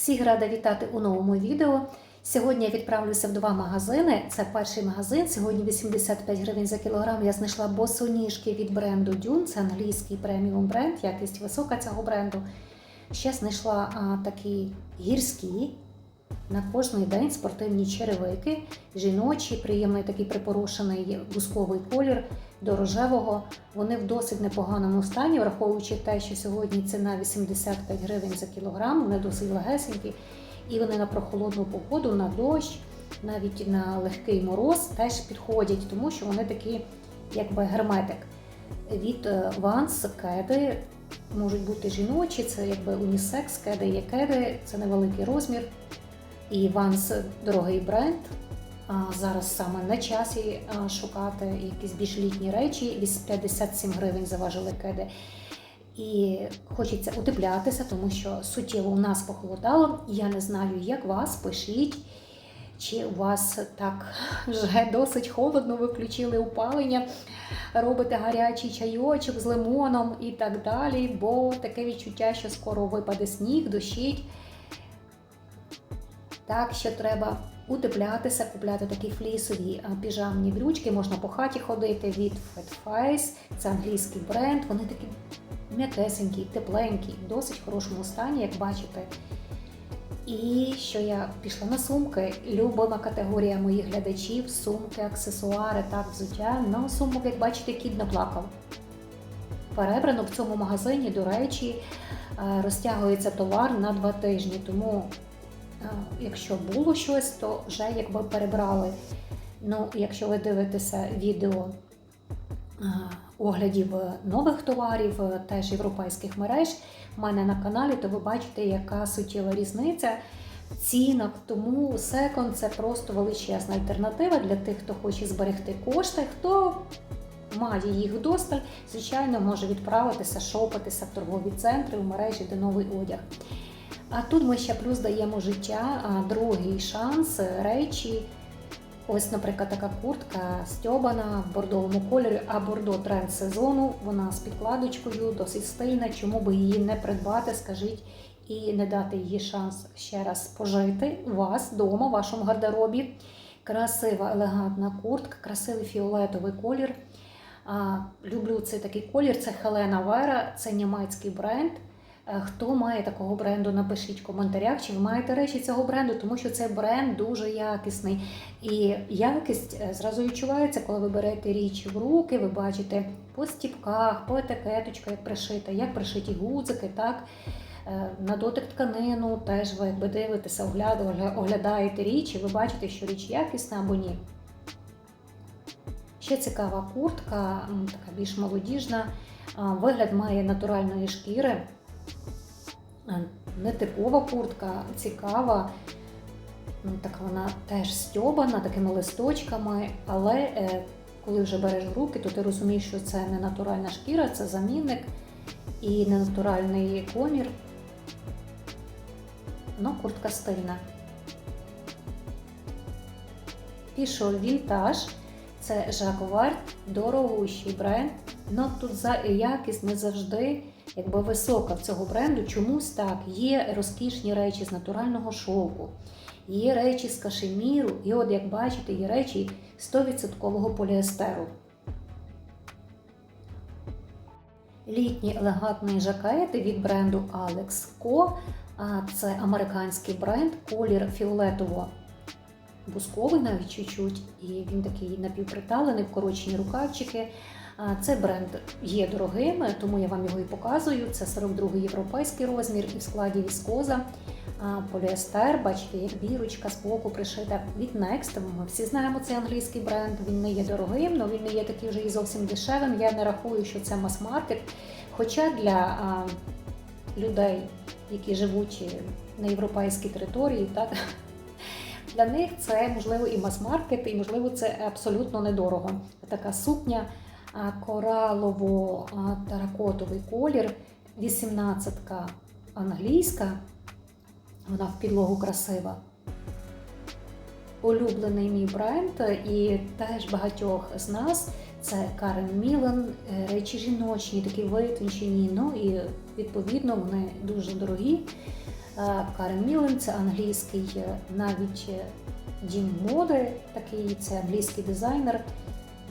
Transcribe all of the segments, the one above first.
Всіх рада вітати у новому відео. Сьогодні я відправлюся в два магазини. Це перший магазин. Сьогодні 85 гривень за кілограм. Я знайшла босоніжки від бренду Dune. Це англійський преміум бренд, якість висока цього бренду. Ще знайшла а, такі гірські на кожний день спортивні черевики, жіночі, приємний такий припорошений бусковий колір до рожевого. Вони в досить непоганому стані, враховуючи те, що сьогодні ціна 85 гривень за кілограм, вони досить легесенькі. І вони на прохолодну погоду, на дощ, навіть на легкий мороз теж підходять, тому що вони такі, якби герметик. Від е, Vans кеди можуть бути жіночі, це якби унісекс, кеди є кеди, це невеликий розмір. І Vans дорогий бренд. Зараз саме на часі шукати якісь більш літні речі. Вісь 57 гривень заважили кеди. І хочеться утеплятися, тому що суттєво у нас похолодало. Я не знаю, як вас, пишіть, чи у вас так вже досить холодно, ви включили опалення, робите гарячий чайочок з лимоном і так далі, бо таке відчуття, що скоро випаде сніг, дощить. Так що треба утеплятися, купляти такі флісові піжамні брючки. Можна по хаті ходити від Fat Face, це англійський бренд. Вони такі м'якесенькі, тепленькі, в досить хорошому стані, як бачите. І що я пішла на сумки. Любима категорія моїх глядачів сумки, аксесуари, так, взуття. На сумок, як бачите, кіт наплакав. Перебрано в цьому магазині, до речі, е, розтягується товар на два тижні. Тому, е, якщо було щось, то вже якби перебрали. Ну, якщо ви дивитеся відео е, оглядів нових товарів, е, теж європейських мереж в мене на каналі, то ви бачите, яка суттєва різниця цінок. Тому секонд це просто величезна альтернатива для тих, хто хоче зберегти кошти, хто має їх вдосталь, звичайно, може відправитися, шопитися в торгові центри, в мережі, де новий одяг. А тут ми ще плюс даємо життя, другий шанс, речі. Ось, наприклад, така куртка стьобана в бордовому кольорі, а бордо тренд сезону. Вона з підкладочкою, досить стильна. Чому би її не придбати, скажіть, і не дати їй шанс ще раз пожити у вас вдома, в вашому гардеробі. Красива, елегантна куртка, красивий фіолетовий колір. Люблю цей такий колір. Це Хелена Вера, це німецький бренд. Е, Хто має такого бренду, напишіть в коментарях, чи ви маєте речі цього бренду, тому що цей бренд дуже якісний. І якість е, зразу відчувається, коли ви берете річ в руки, ви бачите по стіпках, по етикеточках, як пришита, як пришиті гудзики, так. Е, На дотик тканину теж ви якби дивитеся, оглядаєте річ, і ви бачите, що річ якісна або ні. Ще цікава куртка, така більш молодіжна. Вигляд має натуральної шкіри. Е, Нетипова куртка, цікава. Ну, Так вона теж стьобана такими листочками, але е, коли вже береш в руки, то ти розумієш, що це не натуральна шкіра, це замінник і не натуральний комір. Ну, куртка стильна. Пішов вінтаж. Це Жаковар, дорогущий бренд. Ну тут за якість не завжди якби висока в цього бренду. Чомусь так. Є розкішні речі з натурального шовку, є речі з кашеміру, і от як бачите, є речі 100% поліестеру. Літні елегантні жакети від бренду Alex Co. Це американський бренд, колір фіолетово бусковий навіть чуть-чуть, і він такий напівприталений, вкорочені рукавчики. Це бренд є дорогим, тому я вам його і показую. Це 42-й європейський розмір і в складі віскоза. Поліестер, бачите, бірочка з боку пришита від Next. Ми всі знаємо цей англійський бренд. Він не є дорогим, але він не є такий вже і зовсім дешевим. Я не рахую, що це мас-маркет. Хоча для людей, які живуть на європейській території, так для них це можливо і мас-маркет, і можливо це абсолютно недорого. Така сукня коралово-таракотовий колір, 18-ка англійська, вона в підлогу красива. Улюблений мій бренд і теж багатьох з нас це Карен Мілан, е, речі жіночні, такі витончені, ну і відповідно вони дуже дорогі. Е, Карен Мілен це англійський е, навіть дім моди, такий це англійський дизайнер,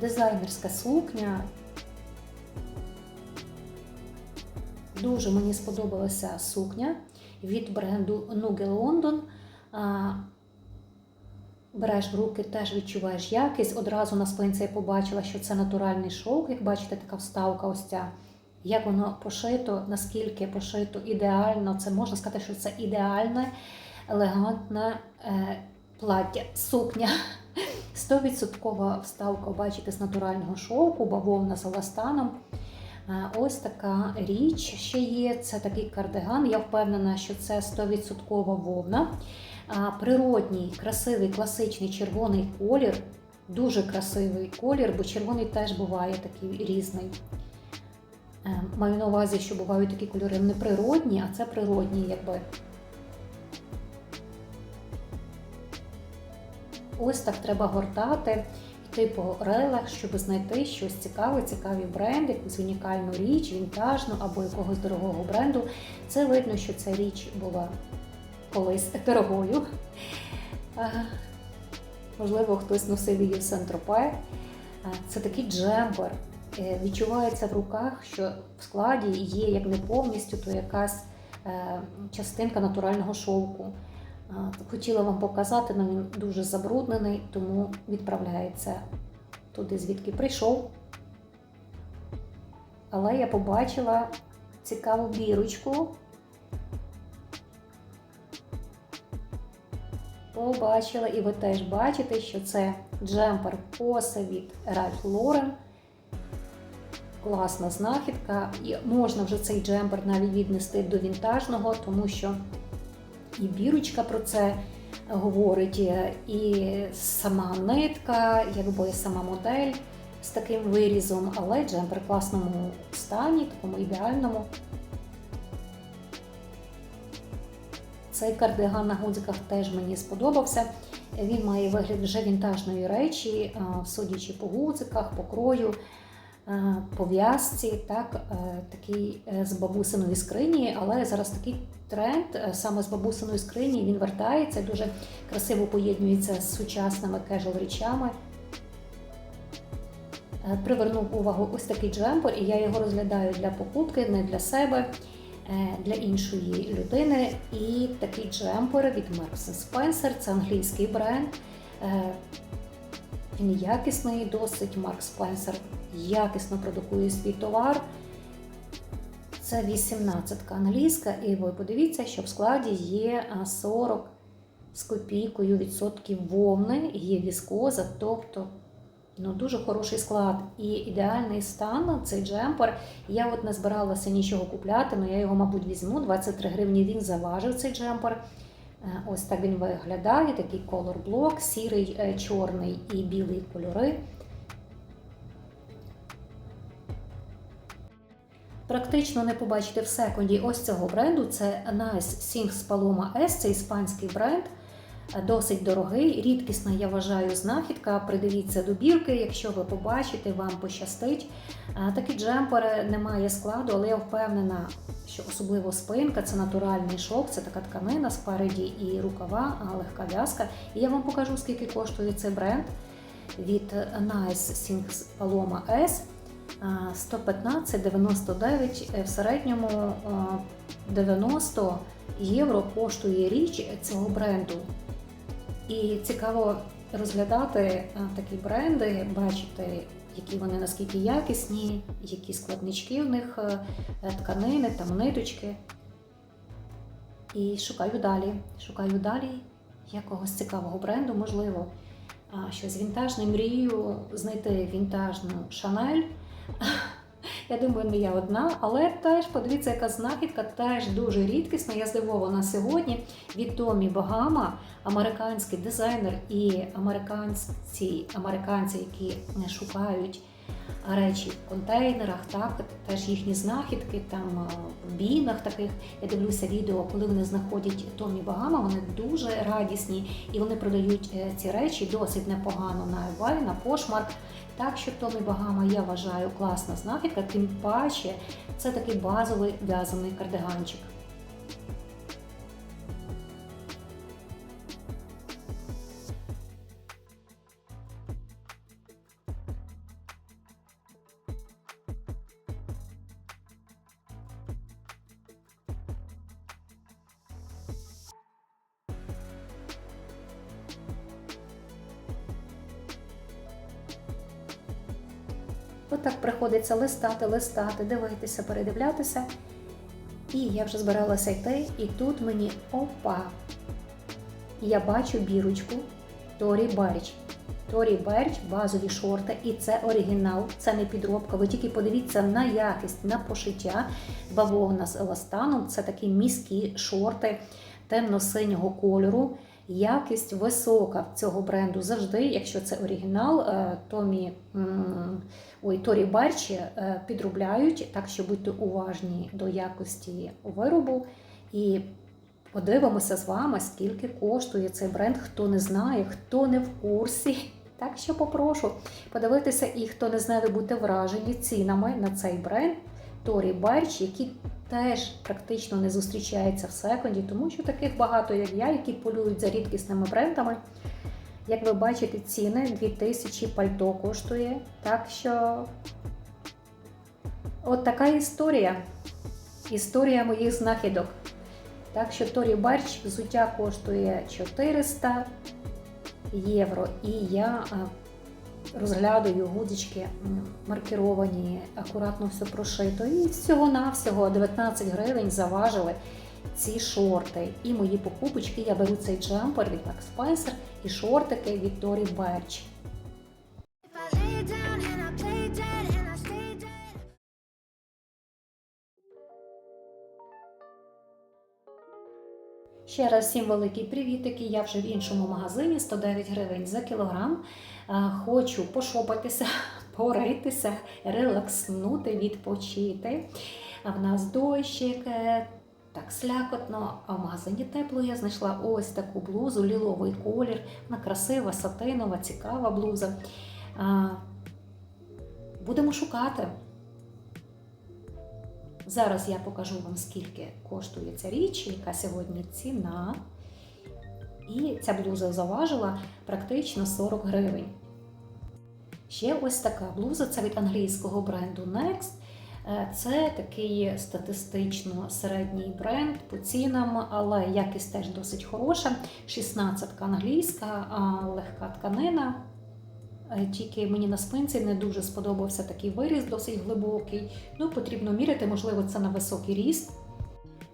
дизайнерська сукня. Дуже мені сподобалася сукня від бренду Nuge London. Береш в руки, теж відчуваєш якість. Одразу на спинці я побачила, що це натуральний шовк. Як бачите, така вставка ось ця. Як воно пошито, наскільки пошито ідеально. Це можна сказати, що це ідеальне, елегантне е, плаття, сукня. 100% вставка, бачите, з натурального шовку, бавовна з еластаном. Е, Ось така річ ще є. Це такий кардиган. Я впевнена, що це 100% вовна. Природній, красивий, класичний червоний колір. Дуже красивий колір, бо червоний теж буває такий різний. Е, Маю на увазі, що бувають такі кольори не природні, а це природні, якби. Ось так треба гортати, йти по релах, щоб знайти щось цікаве, цікаві бренди, якусь унікальну річ, вінтажну або якогось дорогого бренду. Це видно, що ця річ була колись дорогою. Можливо, хтось носив її в Сент-Тропе. Це такий джемпер. Е, Відчувається в руках, що в складі є як не повністю, то якась е, частинка натурального шовку. Хотіла вам показати, але він дуже забруднений, тому відправляється туди, звідки прийшов. Але я побачила цікаву бірочку. Побачила, і ви теж бачите, що це джемпер коса від Ralph Lauren. Класна знахідка. І можна вже цей джемпер навіть віднести до вінтажного, тому що і бірочка про це говорить, і сама нитка, якби сама модель з таким вирізом, але джемпер в класному стані, такому ідеальному. Цей кардиган на гудзиках теж мені сподобався. Він має вигляд вже вінтажної речі, судячи по гудзиках, по крою, а, по в'язці, так, е, такий е, з бабусиної скрині, але зараз такий тренд е, саме з бабусиної скрині він вертається, дуже красиво поєднується з сучасними кежуал речами. Е, Привернув увагу ось такий джемпер, і я його розглядаю для покупки, не для себе, е, для іншої людини. І такий джемпер від Marks Spencer, це англійський бренд. Він якісний, досить Marks Spencer якісно продукує свій товар. Це 18-ка англійська, і ви подивіться, що в складі є 40 з копійкою відсотків вовни, є віскоза, тобто ну, дуже хороший склад і ідеальний стан цей джемпер. Я от не збиралася нічого купляти, але я його, мабуть, візьму. 23 гривні він заважив цей джемпер. Е, Ось так він виглядає, такий колор блок, сірий, е, чорний і білий кольори. Практично не побачите в секунді ось цього бренду. Це Nice Sings Paloma S, це іспанський бренд. Досить дорогий, рідкісна, я вважаю, знахідка. Придивіться до бірки, якщо ви побачите, вам пощастить. Такі джемпери немає складу, але я впевнена, що особливо спинка це натуральний шовк, це така тканина спереді і рукава, легка в'язка. І я вам покажу, скільки коштує цей бренд від Nice Things Paloma S. 115,99 е, в середньому е, 90 євро коштує річ цього бренду. І цікаво розглядати е, такі бренди, бачити, які вони наскільки якісні, які складнички у них е, тканини, там ниточки. І шукаю далі. Шукаю далі якогось цікавого бренду, можливо, щось вінтажне. Мрію знайти вінтажну Шанель. Я думаю, не я одна, але теж подивіться, яка знахідка теж дуже рідкісна. Я здивована сьогодні від Томі Багама, американський дизайнер і американці, американці, які шукають речі в контейнерах, так теж їхні знахідки там в бінах таких. Я дивлюся відео, коли вони знаходять Томі Багама. Вони дуже радісні і вони продають е, ці речі досить непогано на eBay, на пошмарк. Так що Томі Багама я вважаю класна знахідка, тим паче це такий базовий в'язаний кардиганчик. Отак приходиться листати, листати, дивитися, передивлятися. І я вже збиралася йти, і тут мені опа! Я бачу бірочку Торі Барч. Торі Берч, базові шорти, і це оригінал, це не підробка. Ви тільки подивіться на якість, на пошиття бавовна з еластаном. Це такі міські шорти темно-синього кольору. Якість висока цього бренду завжди. Якщо це оригінал, е, Томі ой, Торі Барчі е, підробляють, так що будьте уважні до якості виробу. І подивимося з вами, скільки коштує цей бренд, хто не знає, хто не в курсі. Так що попрошу подивитися, і хто не знає, ви будете вражені цінами на цей бренд Торі Барч, які теж практично не зустрічаються в секонді, тому що таких багато, як я, які полюють за рідкісними брендами. Як ви бачите, ціни 2000 пальто коштує. Так що от така історія. Історія моїх знахідок. Так що Торі Барч взуття коштує 400 євро. І я розглядаю гудзички м, маркіровані, акуратно все прошито. І всього-навсього 19 гривень заважили ці шорти. І мої покупочки. Я беру цей джемпер від Max Spicer і шортики від Торі Барч. Ще раз всім великий привітики. Я вже в іншому магазині 109 гривень за кілограм. Хочу пошопатися, поритися, релакснути, відпочити. А в нас дощик, е, так слякотно, а в магазині тепло я знайшла ось таку блузу, ліловий колір. Вона красива, сатинова, цікава блуза. Будемо шукати. Зараз я покажу вам, скільки коштує ця річ, яка сьогодні ціна. І ця блуза заважила практично 40 гривень. Ще ось така блуза це від англійського бренду Next. Е, Це такий статистично середній бренд по цінам, але якість теж досить хороша. 16 англійська, легка тканина. Е, Тільки мені на спинці не дуже сподобався такий виріз, досить глибокий. Ну, потрібно міряти, можливо, це на високий ріст.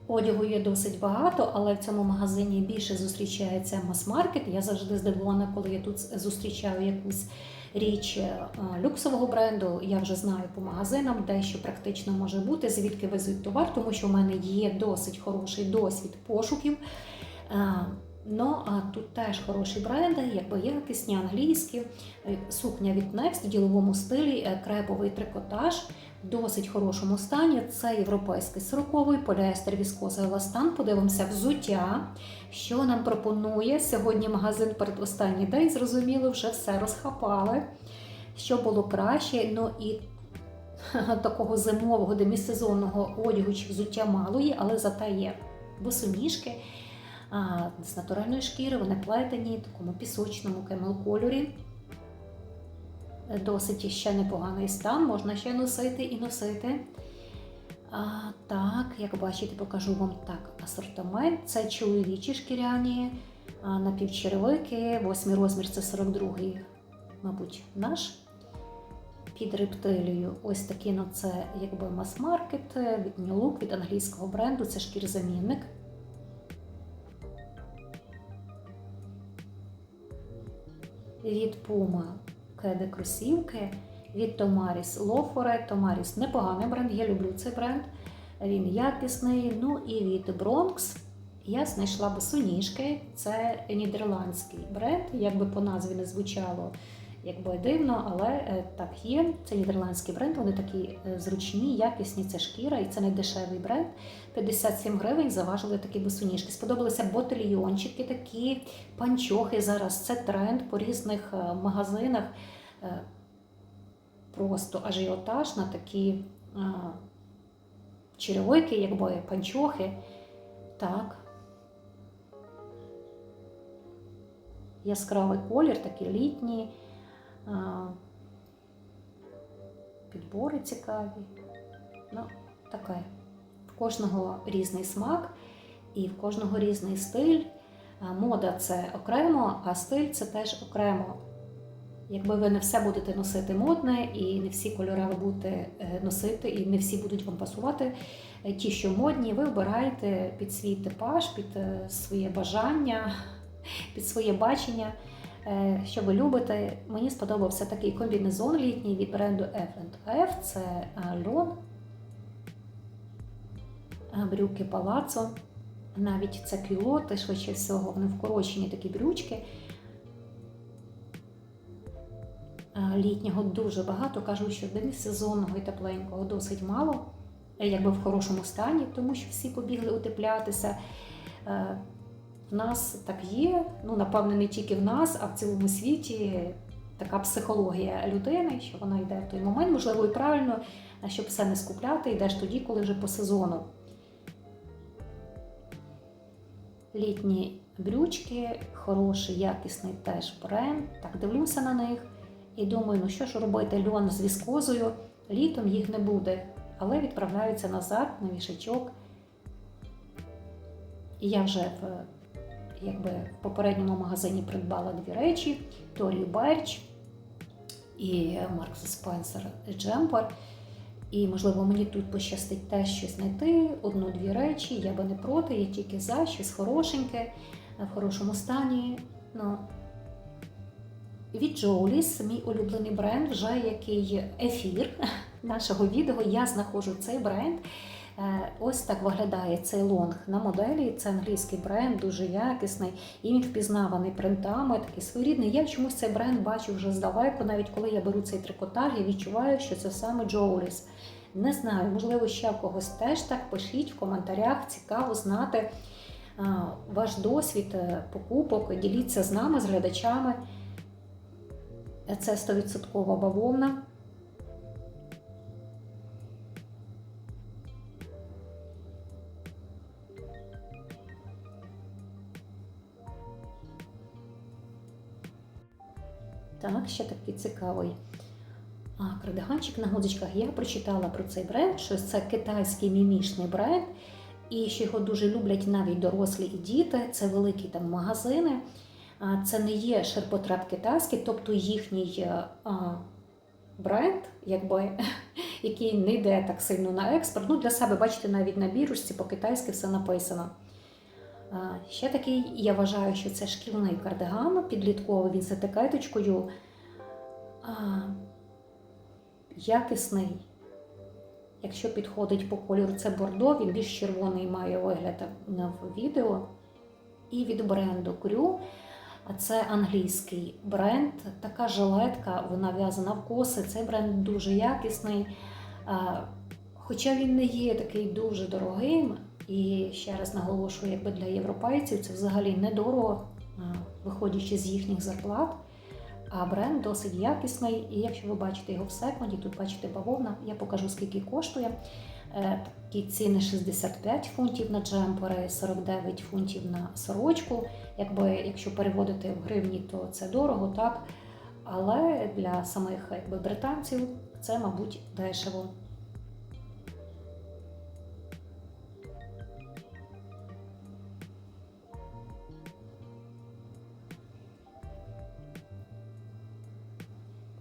Одягу є досить багато, але в цьому магазині більше зустрічається мас-маркет. Я завжди здивована, коли я тут зустрічаю якусь річ е, люксового бренду. Я вже знаю по магазинам, де що практично може бути, звідки везуть товар, тому що в мене є досить хороший досвід пошуків. Ну, а тут теж хороші бренди, якби якісні, англійські. Е, Сукня від Next в діловому стилі, е, креповий трикотаж в досить хорошому стані. Це європейський сороковий поліестер, віскоза еластан. Подивимося взуття, що нам пропонує сьогодні магазин передостанній день. Зрозуміло, вже все розхапали. Що було краще, ну і такого зимового демісезонного одягу чи взуття мало є, але зате є босоніжки з натуральної шкіри, вони плетені, в такому пісочному кемел кольорі. Е, Досить ще непоганий стан, можна ще носити і носити. А, так, як бачите, покажу вам так асортимент. Це чоловічі шкіряні а, напівчеревики, восьмий розмір це 42-й, мабуть, наш. Під рептилію. Ось такі, ну це якби мас-маркет від New Look, від англійського бренду, це шкірзамінник. Від Puma кеди кросівки, від Томаріс Лофоре. Томаріс непоганий бренд, я люблю цей бренд. Він якісний. Ну і від Бронкс я знайшла босоніжки. Це нідерландський бренд, як би по назві не звучало. Якби дивно, але е, так є. Це нідерландський бренд, вони такі е, зручні, якісні, це шкіра, і це не дешевий бренд. 57 гривень заважили такі босоніжки. Сподобалися ботильйончики, такі панчохи зараз. Це тренд по різних е, магазинах. Просто ажіотаж на такі черевики, якби панчохи. Так. Яскравий колір, такі літні. Підбори цікаві. Ну, таке. В кожного різний смак і в кожного різний стиль. Мода це окремо, а стиль це теж окремо. Якби ви не все будете носити модне, і не всі кольори ви будете е, носити, і не всі будуть вам пасувати. Е, Ті, що модні, ви обираєте під свій типаж, під е, своє бажання, під своє бачення, що ви любите. Мені сподобався такий комбінезон літній від бренду F&F. Це е, льон, е, брюки палацо. Навіть це кюлоти, швидше всього, вони вкорочені такі брючки. Е, Літнього дуже багато. Кажуть, що демісезонного і тепленького досить мало, е, якби в хорошому стані, тому що всі побігли утеплятися. В нас так є, ну напевно, не тільки в нас, а в цілому світі така психологія людини, що вона йде в той момент, можливо, і правильно, щоб все не скупляти, йдеш тоді, коли вже по сезону. Літні брючки, хороший, якісний теж бренд. Так дивлюся на них і думаю, ну що ж робити льон з віскозою, літом їх не буде, але відправляються назад на вішачок. І я вже в, якби, в попередньому магазині придбала дві речі: Торі Берч і Маркс Спенсер Джемпер. І, можливо, мені тут пощастить теж щось знайти, одну-дві речі, я би не проти, я тільки за щось хорошеньке, в хорошому стані. Ну, від Джоуліс, мій улюблений бренд, вже який ефір нашого відео. Я знаходжу цей бренд. Е, Ось так виглядає цей лонг на моделі. Це англійський бренд, дуже якісний, і він впізнаваний принтами, такий своєрідний. Я чомусь цей бренд бачу вже здалеку, навіть коли я беру цей трикотаж, я відчуваю, що це саме Джоуліс. Не знаю, можливо, ще в когось теж так. Пишіть в коментарях, цікаво знати ваш досвід е, покупок. Діліться з нами, з глядачами. Це 100% бавовна. Так, ще такий цікавий кардиганчик на гудзичках. Я прочитала про цей бренд, що це китайський мімішний бренд, і що його дуже люблять навіть дорослі і діти. Це великі там магазини. Це не є ширпотреб китайський, тобто їхній е, бренд, якби, який не йде так сильно на експорт. Ну, для себе, бачите, навіть на бірушці по-китайськи все написано. Ще такий, я вважаю, що це шкільний кардиган підлітковий, він з етикеточкою. Якісний. Якщо підходить по кольору, це бордо, він більш червоний має вигляд в відео. І від бренду Крю. Це англійський бренд. Така жилетка, вона в'язана в коси. Цей бренд дуже якісний. Хоча він не є такий дуже дорогим, і ще раз наголошую, якби для європейців це взагалі недорого, виходячи з їхніх зарплат. А бренд досить якісний, і якщо ви бачите його в секунді, тут бачите бавовна, я покажу скільки коштує. Е, Такі ціни 65 фунтів на джемпери, 49 фунтів на сорочку. Якби якщо переводити в гривні, то це дорого, так. Але для самих якби, британців це, мабуть, дешево.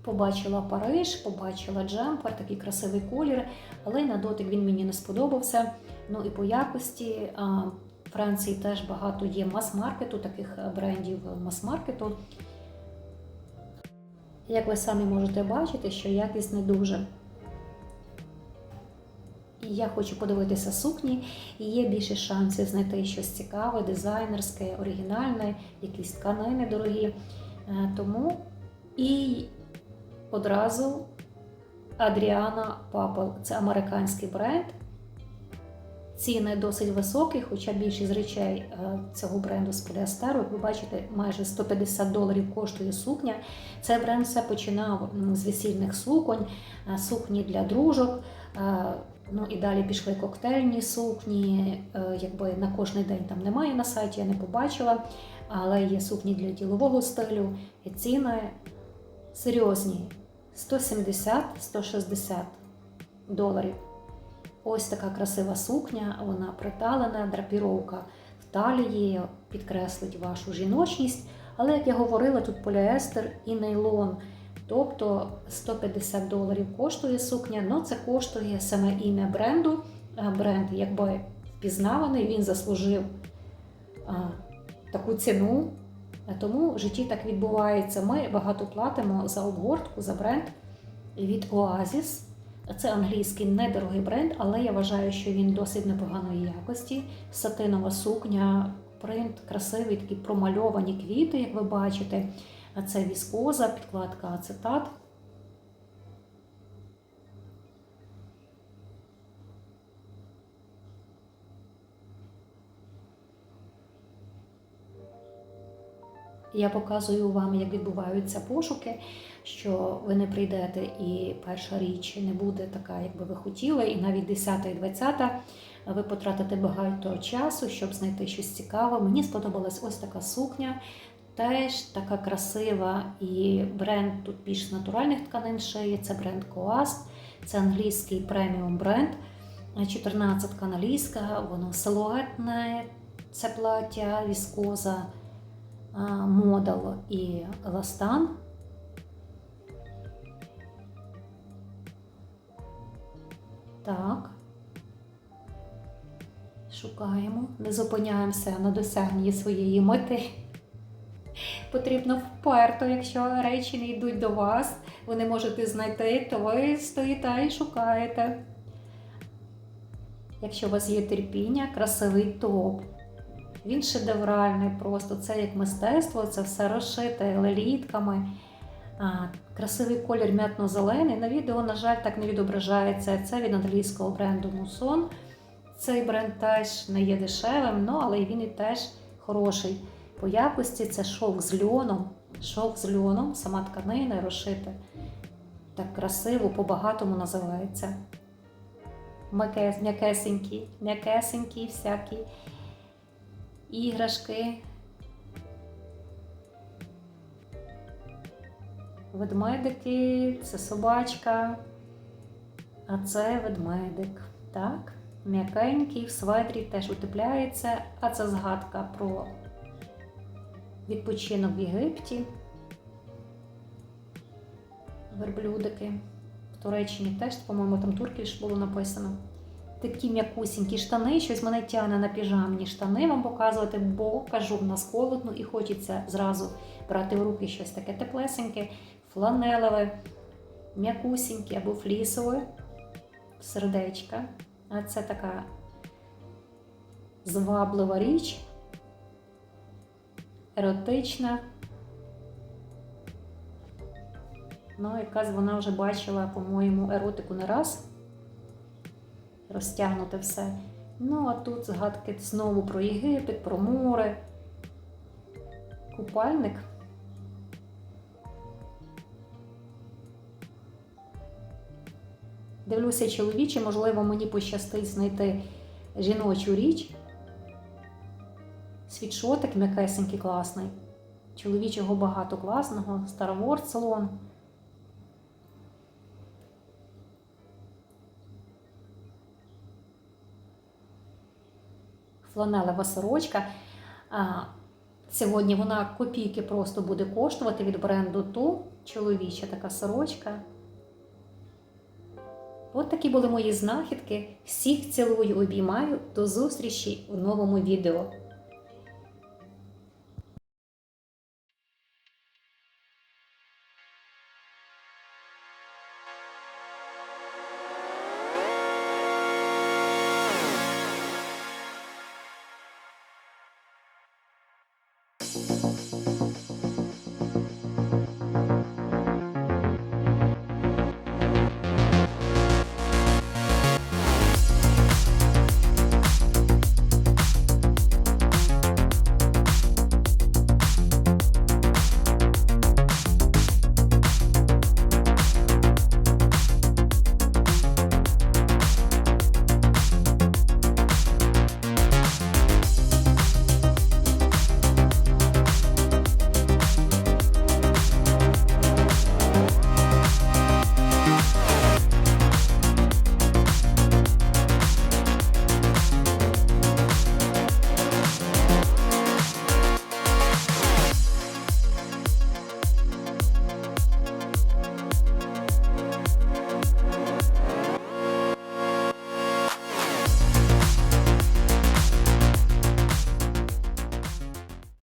Побачила Париж, побачила джемпер, такий красивий колір, але на дотик він мені не сподобався. Ну і по якості в Франції теж багато є мас-маркету, таких е, брендів мас-маркету. Як ви самі можете бачити, що якість не дуже. І я хочу подивитися сукні, і є більше шансів знайти щось цікаве, дизайнерське, оригінальне, якісь тканини дорогі. Е, Тому і одразу Адріана Папел. Це американський бренд. Ціни досить високі, хоча більшість речей е, цього бренду з поліастеру, як ви бачите, майже 150 доларів коштує сукня. Цей бренд все починав з весільних суконь, е, сукні для дружок. е, Ну і далі пішли коктейльні сукні. Якби на кожний день там немає на сайті, я не побачила. Але є сукні для ділового стилю і ціни серйозні 170-160 доларів. Ось така красива сукня, вона приталена, драпіровка в талії, підкреслить вашу жіночність. Але, як я говорила, тут поліестер і нейлон. Тобто 150 доларів коштує сукня, але це коштує саме ім'я бренду. Бренд якби впізнаваний, він заслужив а, таку ціну. Тому в житті так відбувається. Ми багато платимо за обгортку, за бренд від Oasis. Це англійський недорогий бренд, але я вважаю, що він досить непоганої якості. Сатинова сукня, принт красивий, такі промальовані квіти, як ви бачите. Це віскоза, підкладка ацетат. Я показую вам, як відбуваються пошуки, що ви не прийдете і перша річ не буде така, як би ви хотіли, і навіть 10 і 20 ви потратите багато часу, щоб знайти щось цікаве. Мені сподобалась ось така сукня, теж така красива, і бренд тут більш натуральних тканин шиє. Це бренд Coast, це англійський преміум бренд. 14 каналійська, воно силуетне, це плаття, віскоза. Модал і Ластан. Так. Шукаємо, не зупиняємося на досягненні своєї мети. Потрібно вперто, якщо речі не йдуть до вас, ви не можете знайти, то ви стоїте і шукаєте. Якщо у вас є терпіння, красивий топ. Він шедевральний просто. Це як мистецтво, це все розшите лелітками. Красивий колір м'ятно-зелений. На відео, на жаль, так не відображається. Це від англійського бренду Muson. Цей бренд теж не є дешевим, ну, але він і теж хороший. По якості це шовк з льоном. Шовк з льоном, сама тканина розшита. Так красиво, по-багатому називається. М'якес- М'якесенькі, м'якесенькі всякі іграшки. Ведмедики, це собачка, а це ведмедик. Так, м'якенький, в светрі теж утепляється, а це згадка про відпочинок в Єгипті. Верблюдики. В Туреччині теж, по-моєму, там туркіш було написано такі м'якусінькі штани, щось мене тягне на піжамні штани вам показувати, бо кажу, в нас холодно і хочеться зразу брати в руки щось таке теплесеньке, фланелеве, м'якусіньке або флісове, сердечка. А це така зваблива річ, еротична. Ну, якась вона вже бачила, по-моєму, еротику не раз розтягнуте все. Ну, а тут згадки знову про Єгипет, про море, купальник. Дивлюся чоловічі, можливо, мені пощастить знайти жіночу річ. Світшотик м'якесенький класний. Чоловічого багато класного, Star Wars салон. Фланелева сорочка. Сьогодні вона копійки просто буде коштувати від бренду Ту. Чоловіча така сорочка. От такі були мої знахідки. Всіх цілую, обіймаю. До зустрічі у новому відео.